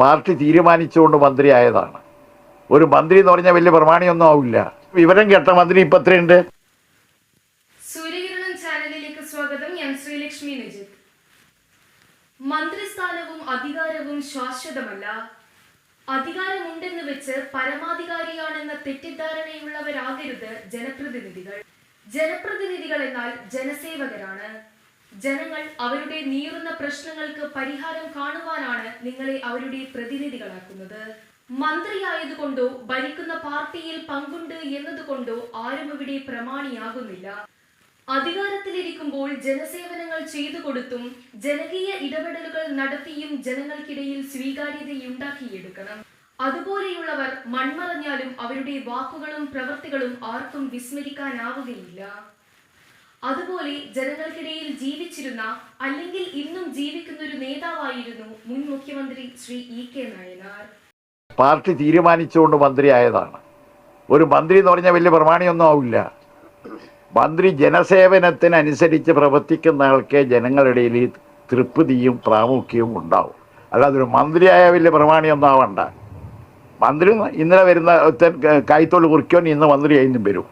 Party തീരുമാനിച്ചുകൊണ്ട് മന്ത്രിയായതാണ്. ഒരു മന്ത്രി എന്ന് പറഞ്ഞാൽ വലിയ പ്രമാണിയൊന്നും ആവില്ല. വിവരം കേട്ട മന്ത്രി ഇപ്പൊ എത്രയുണ്ട്? ചാനലിലേക്ക് സ്വാഗതം. മന്ത്രിസ്ഥാനവും അധികാരവും ശാശ്വതമല്ല. അധികാരമുണ്ടെന്ന് വെച്ച് പരമാധികാരിയാണെന്ന തെറ്റിദ്ധാരണയുള്ളവരാകരുത് ജനപ്രതിനിധികൾ. ജനപ്രതിനിധികൾ എന്നാൽ ജനസേവകരാണ്. ജനങ്ങൾ അവരുടെ നീറുന്ന പ്രശ്നങ്ങൾക്ക് പരിഹാരം കാണുവാനാണ് നിങ്ങളെ അവരുടെ പ്രതിനിധികളാക്കുന്നത്. മന്ത്രിയായതുകൊണ്ടോ ഭരിക്കുന്ന പാർട്ടിയിൽ പങ്കുണ്ട് എന്നതുകൊണ്ടോ ആരും ഇവിടെ പ്രമാണിയാകുന്നില്ല. അധികാരത്തിലിരിക്കുമ്പോൾ ജനസേവനങ്ങൾ ചെയ്തു കൊടുത്തും ജനകീയ ഇടപെടലുകൾ നടത്തിയും ജനങ്ങൾക്കിടയിൽ സ്വീകാര്യതയുണ്ടാക്കിയെടുക്കണം. അതുപോലെയുള്ളവർ മൺമറഞ്ഞാലും അവരുടെ വാക്കുകളും പ്രവൃത്തികളും ആർക്കും വിസ്മരിക്കാനാവുകയില്ല. അതുപോലെ ജനങ്ങൾക്കിടയിൽ ജീവിച്ചിരുന്ന അല്ലെങ്കിൽ ഇന്നും ജീവിക്കുന്ന ഒരു നേതാവായിരുന്നു മുൻ മുഖ്യമന്ത്രി Shri E K Nayanar. Party തീരുമാനിച്ചുകൊണ്ട് മന്ത്രിയായതാണ്. ഒരു മന്ത്രി എന്ന് പറഞ്ഞാൽ വലിയ പ്രമാണിയൊന്നും ആവില്ല. മന്ത്രി ജനസേവനത്തിനനുസരിച്ച് പ്രവർത്തിക്കുന്ന ആൾക്കേ ജനങ്ങളുടെ ഇടയിൽ തൃപ്തിയും പ്രാമുഖ്യവും ഉണ്ടാവും. അല്ലാതെ ഒരു മന്ത്രിയായ വലിയ പ്രമാണിയൊന്നും ആവണ്ട. മന്ത്രി ഇന്നലെ വരുന്ന കായ്ത്തോട് കുറിക്കോൻ ഇന്ന് മന്ത്രി ഇന്നും വരും.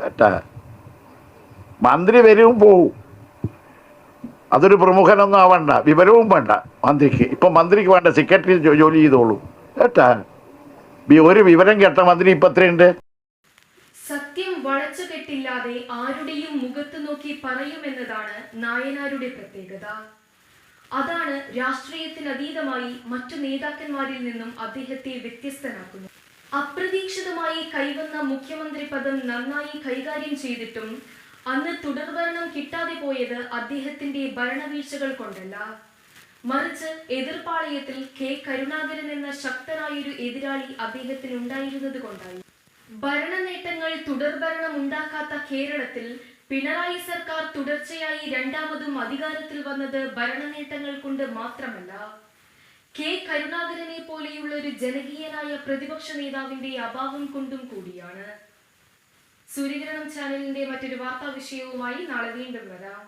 കേട്ടാ? മന്ത്രി വരും പോവും. അതൊരു പ്രമുഖനൊന്നും ആവണ്ട വിവരവും വേണ്ട മന്ത്രിക്ക്. ഇപ്പം മന്ത്രിക്ക് വേണ്ട സെക്രട്ടറി ജോലി ചെയ്തോളൂ. കേട്ടാ? ഒരു വിവരം കേട്ട മന്ത്രി ഇപ്പം എത്രയുണ്ട്? സത്യം വളച്ചു കെട്ടില്ലാതെ ആരുടെയും മുഖത്ത് നോക്കി പറയുമെന്നതാണ് നായനാരുടെ പ്രത്യേകത. അതാണ് രാഷ്ട്രീയത്തിന് അതീതമായി മറ്റു നേതാക്കന്മാരിൽ നിന്നും അദ്ദേഹത്തെ വ്യത്യസ്തനാക്കുന്നു അപ്രതീക്ഷിതമായി കൈവന്ന മുഖ്യമന്ത്രി പദം നന്നായി കൈകാര്യം ചെയ്തിട്ടും അന്ന് തുടർഭരണം കിട്ടാതെ പോയത് അദ്ദേഹത്തിന്റെ ഭരണവീഴ്ചകൾ കൊണ്ടല്ല മറിച്ച് എതിർപ്പാളയത്തിൽ കെ. കരുണാകരൻ എന്ന ശക്തനായൊരു എതിരാളി അദ്ദേഹത്തിന് ഉണ്ടായിരുന്നത് കൊണ്ടായി ഭരണ നേട്ടങ്ങൾ തുടർഭരണം ഉണ്ടാക്കാത്ത കേരളത്തിൽ പിണറായി സർക്കാർ തുടർച്ചയായി രണ്ടാമതും അധികാരത്തിൽ വന്നത് ഭരണ നേട്ടങ്ങൾ കൊണ്ട് മാത്രമല്ല. കെ. കരുണാകരനെ പോലെയുള്ള ഒരു ജനകീയനായ പ്രതിപക്ഷ നേതാവിന്റെ അഭാവം കൊണ്ടും കൂടിയാണ്. സൂര്യകിരണം ചാനലിന്റെ മറ്റൊരു വാർത്താ വിഷയവുമായി നാളെ വീണ്ടും വരാം.